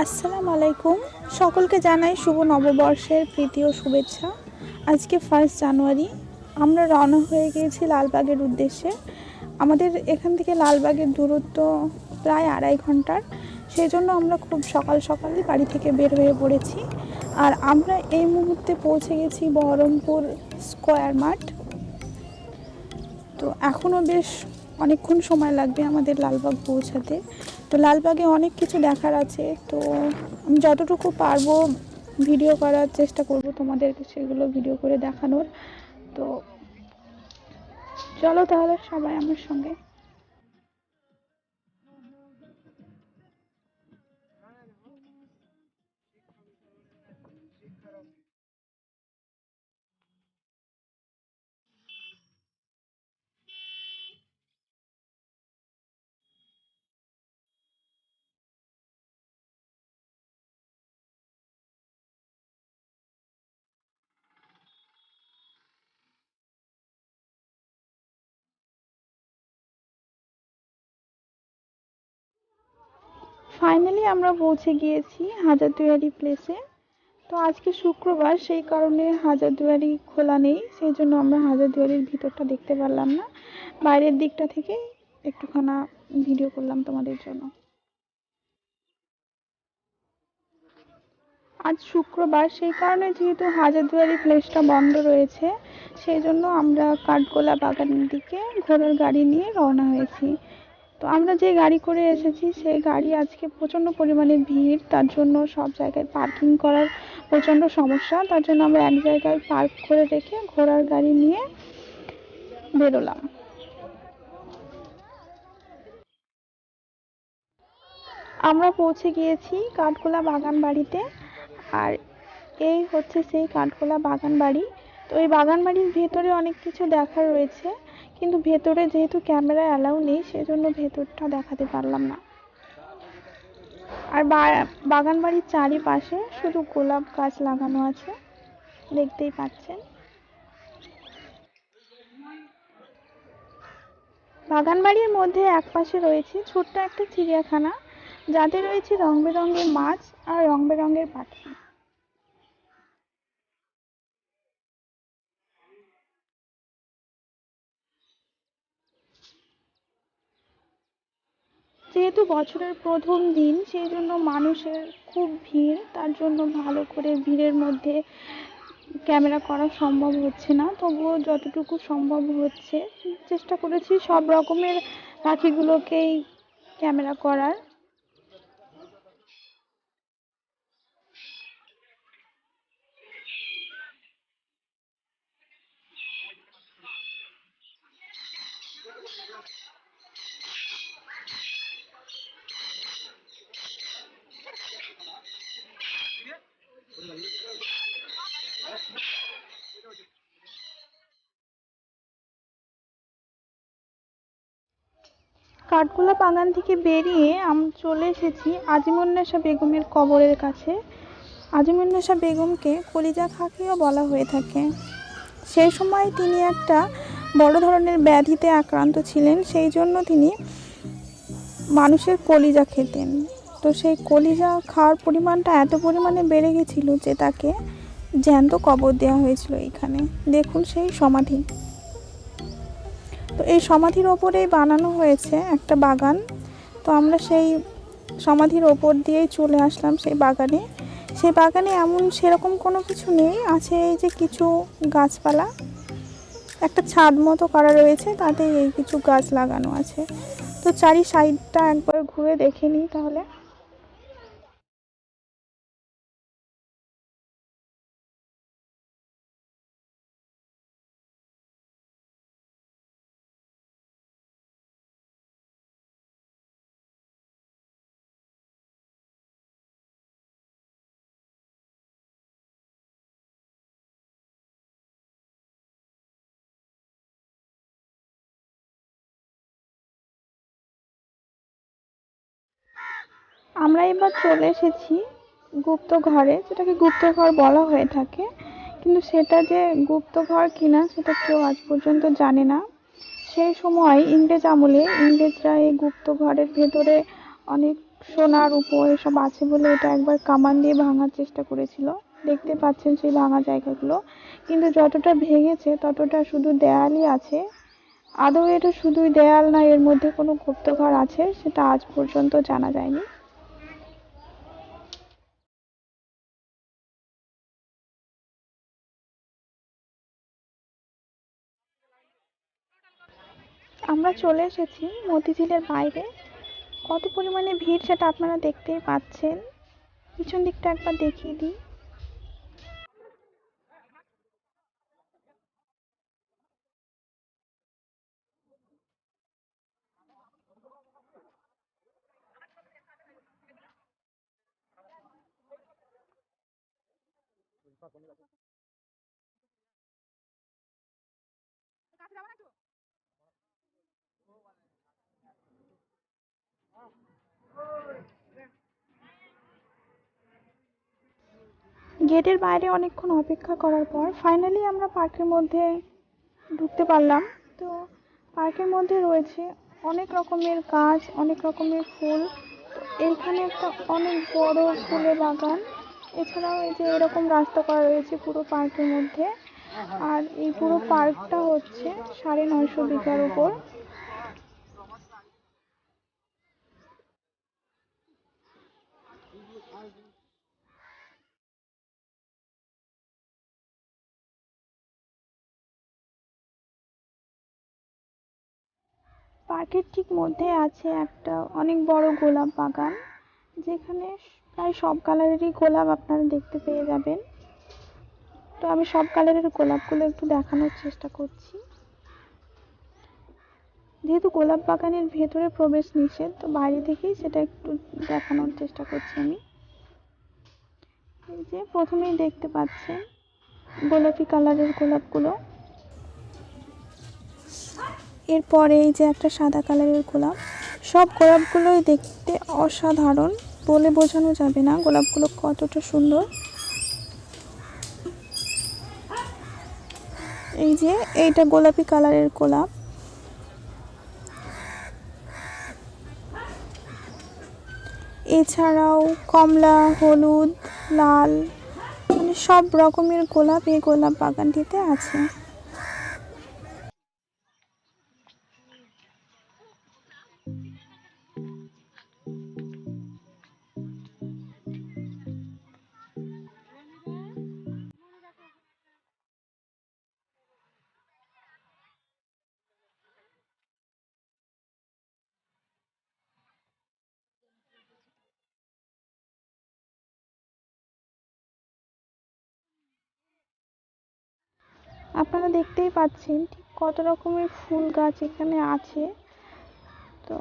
আসসালামু আলাইকুম। সকলকে জানাই শুভ নববর্ষের প্রীতি ও শুভেচ্ছা। আজকে ফার্স্ট জানুয়ারি। আমরা রওনা হয়ে গিয়েছি লালবাগের উদ্দেশ্যে। আমাদের এখান থেকে লালবাগের দূরত্ব প্রায় আড়াই ঘণ্টার। সেই জন্য আমরা খুব সকাল সকালই বাড়ি থেকে বের হয়ে পড়েছি। আর আমরা এই মুহূর্তে পৌঁছে গেছি বহরমপুর স্কোয়ার মাঠ। তো এখনও বেশ অনেকক্ষণ সময় লাগবে আমাদের লালবাগ পৌঁছাতে। তো লালবাগে অনেক কিছু দেখার আছে, তো আমি যতটুকু পারব ভিডিও করার চেষ্টা করব তোমাদেরকে সেগুলো ভিডিও করে দেখানোর। তো চলো তাহলে সবাই আমার সঙ্গে। ফাইনালি আমরা পৌঁছে গিয়েছি হাজারদুয়ারি প্লেসে তো আজকে শুক্রবার, সেই কারণে হাজারদুয়ারি খোলা নেই, সেই জন্য আমরা হাজারদুয়ারির ভিতরটা দেখতে পারলাম না। বাইরের দিকটা থেকে একটুখানা ভিডিও করলাম তোমাদের জন্য। আজ শুক্রবার, সেই কারণে যেহেতু হাজারদুয়ারি প্লেসটা বন্ধ রয়েছে, সেই জন্য আমরা কাঠগোলা বাগানের দিকে ঘোড়ার গাড়ি নিয়ে রওনা হয়েছি। তো আমরা যে গাড়ি করে এসেছি, সেই গাড়ি আজকে প্রচণ্ড পরিমাণে ভিড়, তার জন্য সব জায়গায় পার্কিং করার প্রচণ্ড সমস্যা, তার জন্য আমরা এক জায়গায় পার্ক করে রেখে ঘোড়ার গাড়ি নিয়ে বেরোলাম। আমরা পৌঁছে গিয়েছি কাঠগোলা বাগান বাড়িতে আর এই হচ্ছে সেই কাঠগোলা বাগান বাড়ি তো এই বাগান বাড়ির ভেতরে অনেক কিছু দেখার রয়েছে, কিন্তু ভেতরে যেহেতু ক্যামেরা অ্যালাউ নেই, সেজন্য ভেতরটা দেখাতে পারলাম না। আর বাগান বাড়ির চারিপাশে শুধু গোলাপ গাছ লাগানো আছে, দেখতেই পাচ্ছেন। বাগান বাড়ির মধ্যে এক পাশে রয়েছে ছোট্ট একটা চিড়িয়াখানা, যাতে রয়েছে রং বেরঙের মাছ আর রং বেরঙের পাখি। যেহেতু বছরের প্রথম দিন, সেই জন্য মানুষের খুব ভিড়। তার জন্য ভালো করে ভিড়ের মধ্যে ক্যামেরা করা সম্ভব হচ্ছে না। তবুও যতটুকু সম্ভব হচ্ছে, চেষ্টা করেছি সব রকমের পাখিগুলোকেই ক্যামেরা করার। কাঠগোলা বাগান থেকে বেরিয়ে আমি চলে এসেছি আজিমুন্নেসা বেগমের কবরের কাছে। আজিমুন্নেসা বেগমকে কলিজা খাকিও বলা হয়ে থাকে। সেই সময় তিনি একটা বড় ধরনের ব্যাধিতে আক্রান্ত ছিলেন, সেই জন্য তিনি মানুষের কলিজা খেতেন। তো সেই কলিজা খাওয়ার পরিমাণটা এত পরিমাণে বেড়ে গেছিল যে তাকে জ্যান্ত কবর দেওয়া হয়েছিল এইখানে। দেখুন সেই সমাধি। এই সমাধির ওপরেই বানানো হয়েছে একটা বাগান। তো আমরা সেই সমাধির ওপর দিয়েই চলে আসলাম সেই বাগানে। সেই বাগানে এমন সেরকম কোনো কিছু নেই, আছে এই যে কিছু গাছপালা। একটা ছাদ মতো করা রয়েছে তাতে এই কিছু গাছ লাগানো আছে। তো চারি সাইডটা একবার ঘুরে দেখে নিই তাহলে। আমরা এবার চলে এসেছি গুপ্ত ঘরে, যেটাকে গুপ্ত ঘর বলা হয়ে থাকে। কিন্তু সেটা যে গুপ্ত ঘর কিনা, সেটা কেউ আজ পর্যন্ত জানে না। সেই সময় ইংরেজ আমলে ইংরেজরা এই গুপ্ত ঘরের ভেতরে অনেক সোনার উপর এসব আছে বলে এটা একবার কামান দিয়ে ভাঙার চেষ্টা করেছিল। দেখতে পাচ্ছেন সেই ভাঙা জায়গাগুলো। কিন্তু যতটা ভেঙেছে, ততটা শুধু দেয়ালই আছে। আদৌ এটা শুধুই দেয়াল না, এর মধ্যে কোনো গুপ্তঘর আছে, সেটা আজ পর্যন্ত জানা যায়নি। আমরা চলে এসেছি মতিঝিলের বাইরে। কত পরিমাণে ভিড় সেটা আপনারা দেখতেই পাচ্ছেন। পিছন দিকটা একবার দেখিয়ে দিই। গেটের বাইরে অনেকক্ষণ অপেক্ষা করার পর ফাইনালি আমরা পার্কের মধ্যে ঢুকতে পারলাম। তো পার্কের মধ্যে রয়েছে অনেক রকমের গাছ, অনেক রকমের ফুল। এইখানে একটা অনেক বড় ফুলের বাগান। এছাড়াও এই যে এরকম রাস্তা করা রয়েছে পুরো পার্কের মধ্যে। আর এই পুরো পার্কটা হচ্ছে সাড়ে নয়শো বিঘার উপর। পার্কের ঠিক মধ্যে আছে একটা অনেক বড় গোলাপ বাগান, যেখানে প্রায় সব কালারেরই গোলাপ আপনারা দেখতে পেয়ে যাবেন। তো আমি সব কালারের গোলাপগুলো একটু দেখানোর চেষ্টা করছি। যেহেতু গোলাপ বাগানের ভেতরে প্রবেশ নিষেধ, তো বাইরে থেকেই সেটা একটু দেখানোর চেষ্টা করছি আমি। এই যে প্রথমেই দেখতে পাচ্ছেন গোলাপি কালারের গোলাপগুলো। এরপরে এই যে একটা সাদা কালারের গোলাপ, সব গোলাপগুলোই দেখতে অসাধারণ বলে বোঝানো যাবে না গোলাপগুলো কতটা সুন্দর। এই যে এইটা গোলাপি কালারের গোলাপ। এছাড়াও কমলা, হলুদ, লাল মানে সব রকমের গোলাপ এই গোলাপ বাগানটিতে আছে। আপনারা দেখতেই পাচ্ছেন ঠিক কত রকমের ফুল গাছ এখানে আছে। তো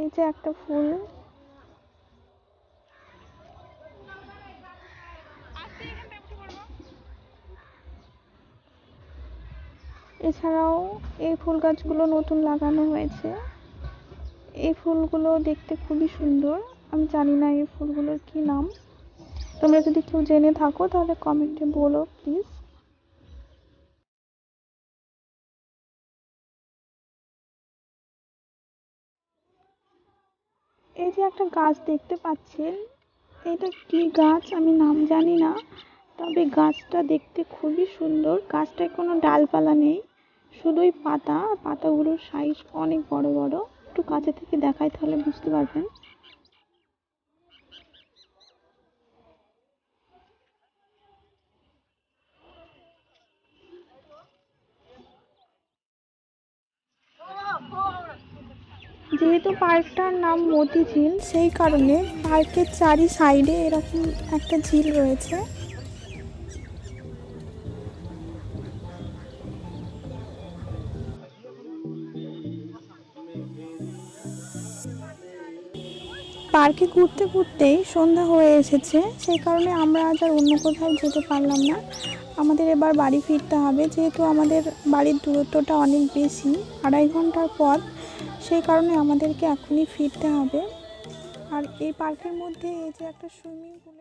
এই যে একটা ফুল। এছাড়াও এই ফুল গাছগুলো নতুন লাগানো হয়েছে। এই ফুলগুলো দেখতে খুবই সুন্দর। আমি জানি না এই ফুলগুলোর কি নাম। তোমরা যদি কেউ জেনে থাকো তাহলে কমেন্টে বলো, প্লিজ। এই যে একটা গাছ দেখতে পাচ্ছেন, এটা কি গাছ আমি নাম জানি না, তবে গাছটা দেখতে খুবই সুন্দর। গাছটায় কোনো ডালপালা নেই, শুধুই পাতা পাতাগুলোর সাইজ অনেক বড় বড়। একটু কাছে থেকে দেখাই তাহলে বুঝতে পারবেন। যেহেতু পার্কটার নাম মতিঝিল সেই কারণে পার্কের চারি সাইডে এরকম একটা ঝিল রয়েছে। পার্কে ঘুরতে ঘুরতেই সন্ধ্যা হয়ে এসেছে। সেই কারণে আমরা আজ আর অন্য কোথাও যেতে পারলাম না। আমাদের এবার বাড়ি ফিরতে হবে, যেহেতু আমাদের বাড়ির দূরত্বটা অনেক বেশি। আড়াই ঘণ্টার পথ। সেই কারণে আমাদেরকে এখনই ফিরতে হবে। আর এই পার্কের মধ্যে এই যে একটা সুইমিং পুলের